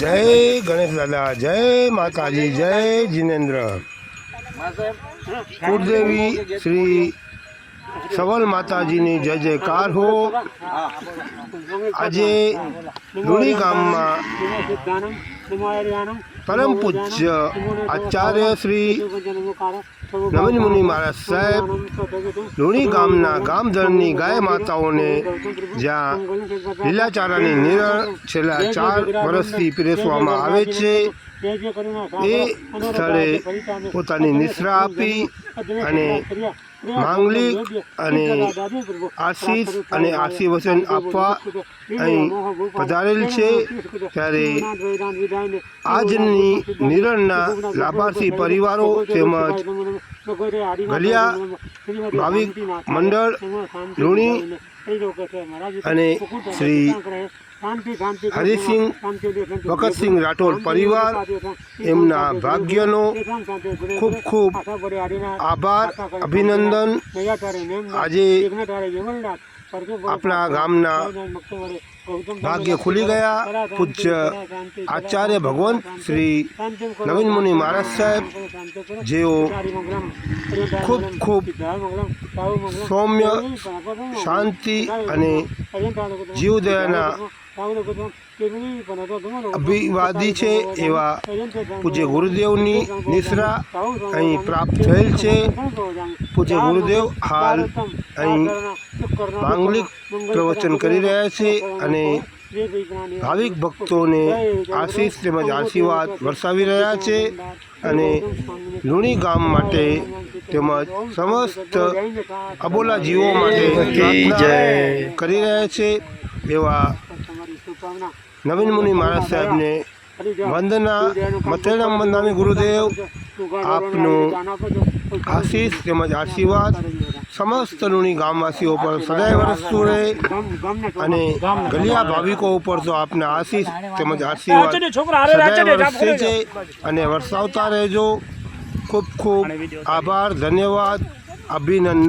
જય ગણેશ દાદા, જય માતાજી, જય જિનેન્દ્ર. કુળદેવી શ્રી સવલ માતાજીની જય જયકાર હો. આજે લુણી ગામમાં પરમ પૂજ્ય આચાર્ય શ્રી નવીન મુનિ મહારાજ સાહેબ લુણી ગામના ગામધરની ગાય માતાઓને જ્યાં લીલાચારાની નિરણ છેલ્લા ચાર વર્ષથી પીરસવામાં આવે છે એ સ્થળે પોતાની નિશ્રા આપી અને માંગલિક અને આશીષ અને આશીર્વચન આપવા અહીં પધારેલ છે ત્યારે આજની નિરણના લાભાર્થી પરિવારો તેમજ ગલિયા ભાવિક મંડળ લુણી અને શ્રી હરિસિંહ ભગતસિંહ રાઠોડ પરિવાર એમના ભાગ્યનો ખૂબ ખૂબ આભાર અભિનંદન. આજે આપણા ગામના ભાગ્ય ખુલી ગયા પૂજ્ય આચાર્ય ભગવંત શ્રી નવીન મુનિ મહારાજ સાહેબ જેઓ ખૂબ ખૂબ સૌમ્ય શાંતિ અને જીવદયાના અભિવાદી છે એવા પૂજ્ય ગુરુદેવની નિશ્રા અહીં પ્રાપ્ત થયેલ છે પૂજ્ય ગુરુદેવ હાલ અહીં માંગલિક પ્રવચન કરી રહ્યા છે અને ભાવિક ભક્તોને આશીષ તેમજ આશીર્વાદ વરસાવી રહ્યા છે અને લુણી ગામ માટે તેમજ સમસ્ત અબોલા જીવો માટે કરી રહ્યા છે એવા નવીન મુનિ મહારાજ સાહેબને વંદના મથેરામ વંદામી ગુરુદેવ આપનું આશીષ તેમજ આશીર્વાદ સમસ્ત લુણી ગામવાસીઓ પર સદાય વરસતું રહે અને ગલિયા ભાવિકો ઉપર તો આપના આશીષ તેમજ આશીર્વાદ સદાય વરસે છે અને વરસાવતા રહેજો. ખૂબ ખૂબ આભાર ધન્યવાદ. અભિનંદન.